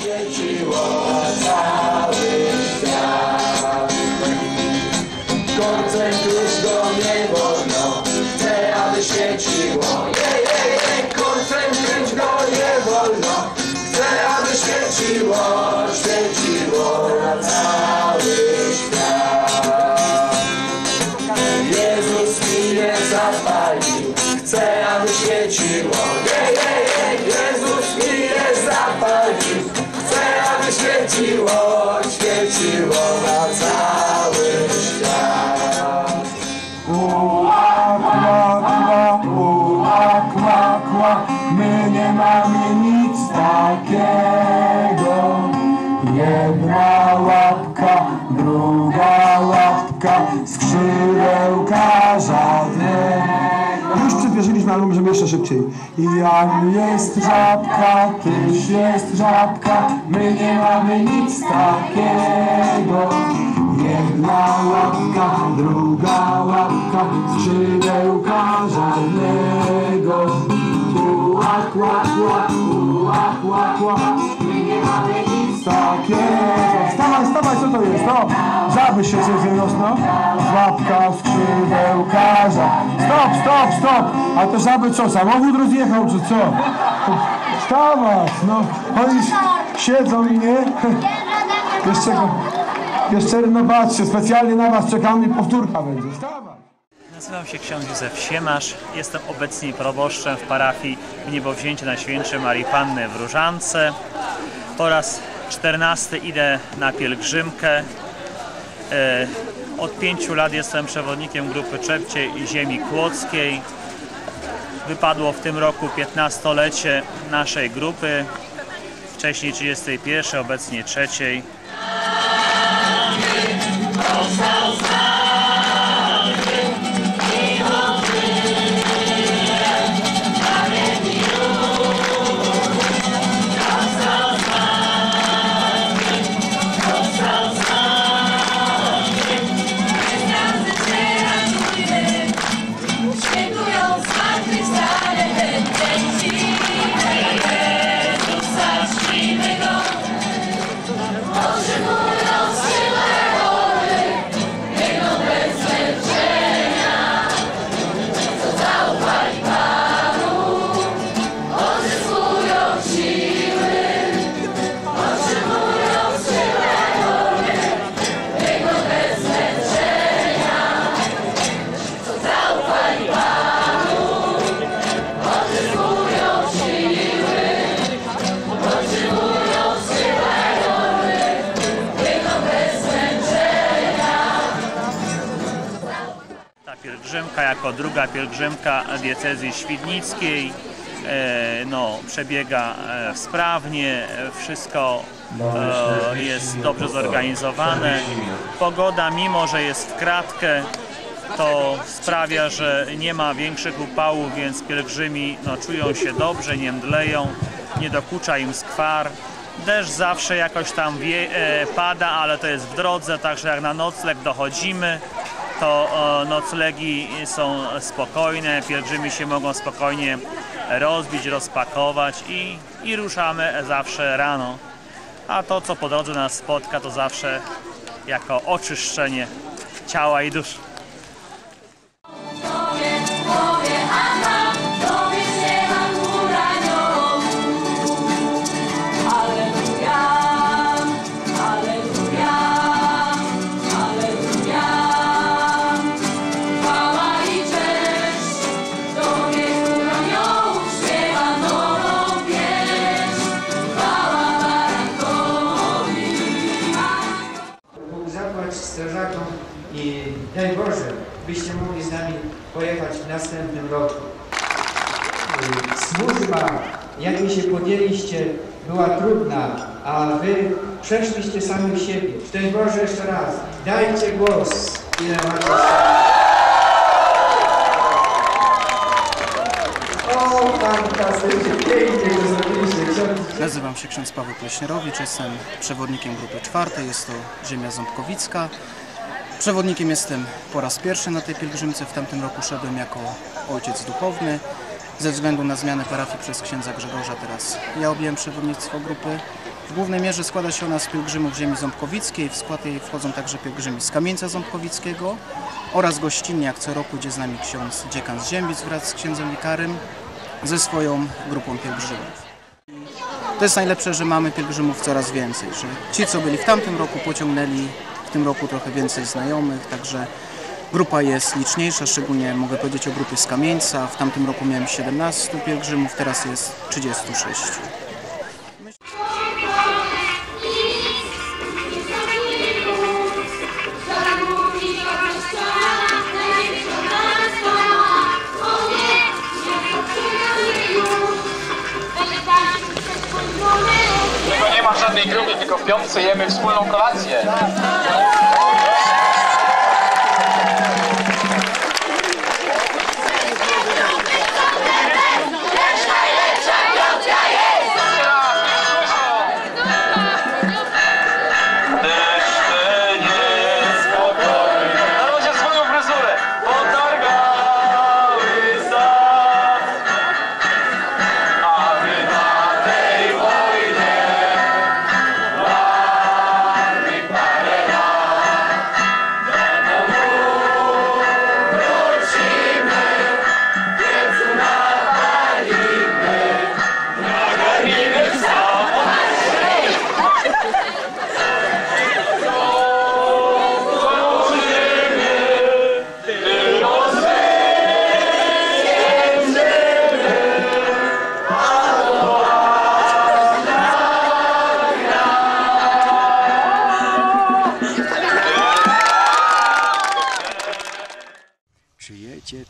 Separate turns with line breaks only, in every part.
却知我在。Skrzydełka żadnego. Już przyspieszyliśmy, ale możemy jeszcze szybciej. Jan jest żabka, tyś jest żabka, my nie mamy nic takiego. Jedna łapka, druga łapka, skrzydełka żadnego. Ua, kła, kła, ua, kła, kła, takiego. Stawaj, stawaj, co to jest? No, żaby się coś rosną. Łapka, skrzydełka, ża- Stop, stop, stop! A to żaby co, samochód rozjechał, czy co? Wstawać, no. Oni siedzą i nie... Jeszcze. Jeszcze, no patrzcie, specjalnie na was czekamy i powtórka będzie. Wstawaj!
Nazywam się ksiądz Józef Siemasz. Jestem obecnie proboszczem w parafii Niebowzięcie Najświętszej Marii Panny w Różance. Po raz 14 idę na pielgrzymkę. E, Od pięciu lat jestem przewodnikiem grupy Czepcie Ziemi Kłodzkiej. Wypadło w tym roku 15-lecie naszej grupy. Wcześniej 31, obecnie trzeciej. Pielgrzymka jako druga pielgrzymka diecezji świdnickiej e, no, przebiega e, sprawnie, wszystko e, jest dobrze zorganizowane. Pogoda, mimo że jest w kratkę, to sprawia, że nie ma większych upałów, więc pielgrzymi no, czują się dobrze, nie mdleją, nie dokucza im skwar. Deszcz zawsze jakoś tam wie, e, pada, ale to jest w drodze, także jak na nocleg dochodzimy, to e, noclegi są spokojne, pielgrzymi się mogą spokojnie rozbić, rozpakować i, i ruszamy zawsze rano. A to, co po drodze nas spotka, to zawsze jako oczyszczenie ciała i duszy.
Następnym roku. Służba, jakiej się podjęliście, była trudna, a wy przeszliście samych siebie. Szczęść Boże jeszcze raz, dajcie głos, ile macie O, fantastycznie, pięknie to zrobiliście.
Nazywam się ksiądz Paweł Pleśnierowicz, jestem przewodnikiem grupy czwartej, jest to ziemia Ząbkowicka. Przewodnikiem jestem po raz pierwszy na tej pielgrzymce, w tamtym roku szedłem jako ojciec duchowny. ze względu na zmianę parafii przez księdza Grzegorza teraz. Ja objąłem przewodnictwo grupy. W głównej mierze składa się ona z pielgrzymów ziemi ząbkowickiej. W skład jej wchodzą także pielgrzymi z Kamieńca Ząbkowickiego oraz gościnnie jak co roku, gdzie z nami ksiądz dziekan z Ziębic wraz z księdzem wikarym ze swoją grupą pielgrzymów. To jest najlepsze, że mamy pielgrzymów coraz więcej, że ci, co byli w tamtym roku, pociągnęli w tym roku trochę więcej znajomych, także grupa jest liczniejsza, szczególnie mogę powiedzieć o grupie z Kamieńca. W tamtym roku miałem 17 pielgrzymów, teraz jest 36.
tylko w piątce jemy wspólną kolację.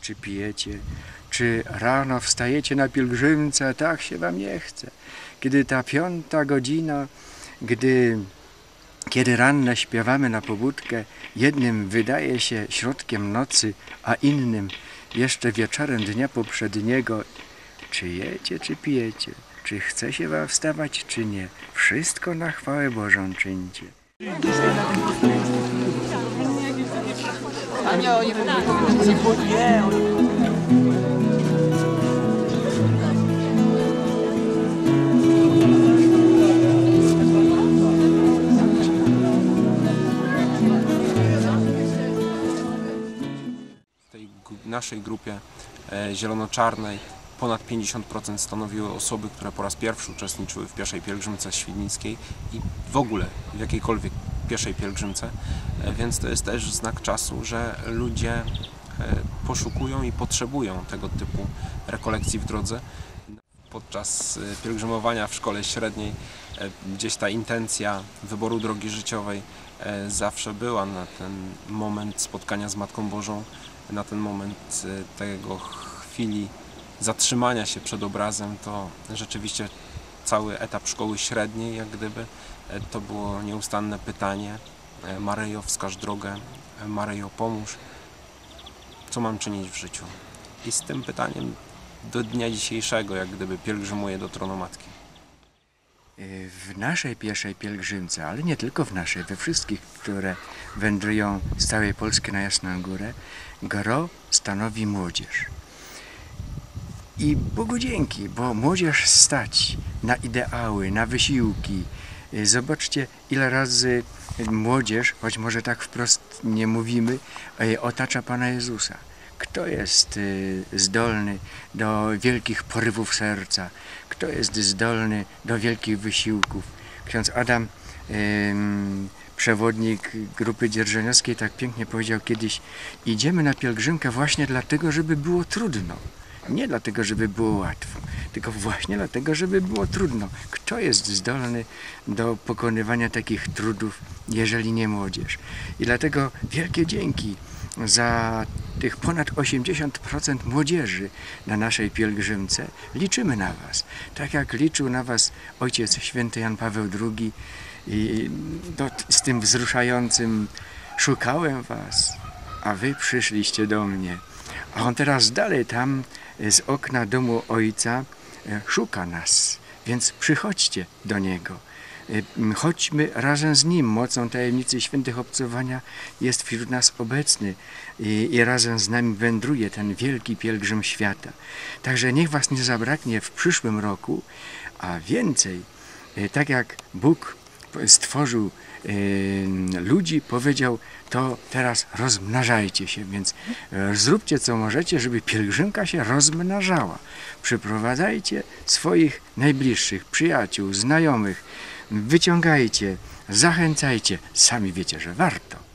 Czy pijecie, czy rano wstajecie na pielgrzymce, tak się wam nie chce. Kiedy ta piąta godzina, gdy, kiedy ranne śpiewamy na pobudkę, jednym wydaje się środkiem nocy, a innym jeszcze wieczorem dnia poprzedniego. Czy jecie, czy pijecie, czy chce się wam wstawać, czy nie, wszystko na chwałę Bożą czyńcie.
W tej naszej grupie e, zielono-czarnej ponad 50% stanowiły osoby, które po raz pierwszy uczestniczyły w pieszej pielgrzymce świdnickiej i w ogóle w jakiejkolwiek pieszej pielgrzymce, E, więc to jest też znak czasu, że ludzie e, poszukują i potrzebują tego typu rekolekcji w drodze. Podczas e, pielgrzymowania w szkole średniej gdzieś ta intencja wyboru drogi życiowej zawsze była na ten moment spotkania z Matką Bożą, na ten moment tego chwili zatrzymania się przed obrazem, to rzeczywiście cały etap szkoły średniej, jak gdyby, to było nieustanne pytanie e, Maryjo, wskaż drogę, e, Maryjo, pomóż, co mam czynić w życiu. I z tym pytaniem do dnia dzisiejszego, jak gdyby pielgrzymuję do tronu Matki.
w naszej pieszej pielgrzymce, ale nie tylko w naszej, we wszystkich, które wędrują z całej Polski na Jasną Górę, gro stanowi młodzież. I Bogu dzięki, bo młodzież stać na ideały, na wysiłki. Y, Zobaczcie, ile razy młodzież, choć może tak wprost nie mówimy, y, otacza Pana Jezusa. Kto jest y, zdolny do wielkich porywów serca? Kto jest zdolny do wielkich wysiłków? Ksiądz Adam, przewodnik grupy dzierżoniowskiej, tak pięknie powiedział kiedyś: Idziemy na pielgrzymkę właśnie dlatego, żeby było trudno. Nie dlatego, żeby było łatwo, tylko właśnie dlatego, żeby było trudno. Kto jest zdolny do pokonywania takich trudów, jeżeli nie młodzież? I dlatego wielkie dzięki za tych ponad 80% młodzieży na naszej pielgrzymce. Liczymy na Was. Tak jak liczył na Was Ojciec Święty Jan Paweł II i z tym wzruszającym szukałem Was, a Wy przyszliście do mnie. A On teraz dalej tam z okna domu Ojca szuka nas, więc przychodźcie do Niego. y, chodźmy razem z Nim. Mocą tajemnicy świętych obcowania jest wśród nas obecny i, i razem z nami wędruje ten wielki pielgrzym świata. Także niech Was nie zabraknie w przyszłym roku, a więcej, y, tak jak Bóg stworzył ludzi, powiedział, to teraz rozmnażajcie się, więc e, zróbcie co możecie, żeby pielgrzymka się rozmnażała. Przyprowadzajcie swoich najbliższych, przyjaciół, znajomych, wyciągajcie, zachęcajcie. Sami wiecie, że warto.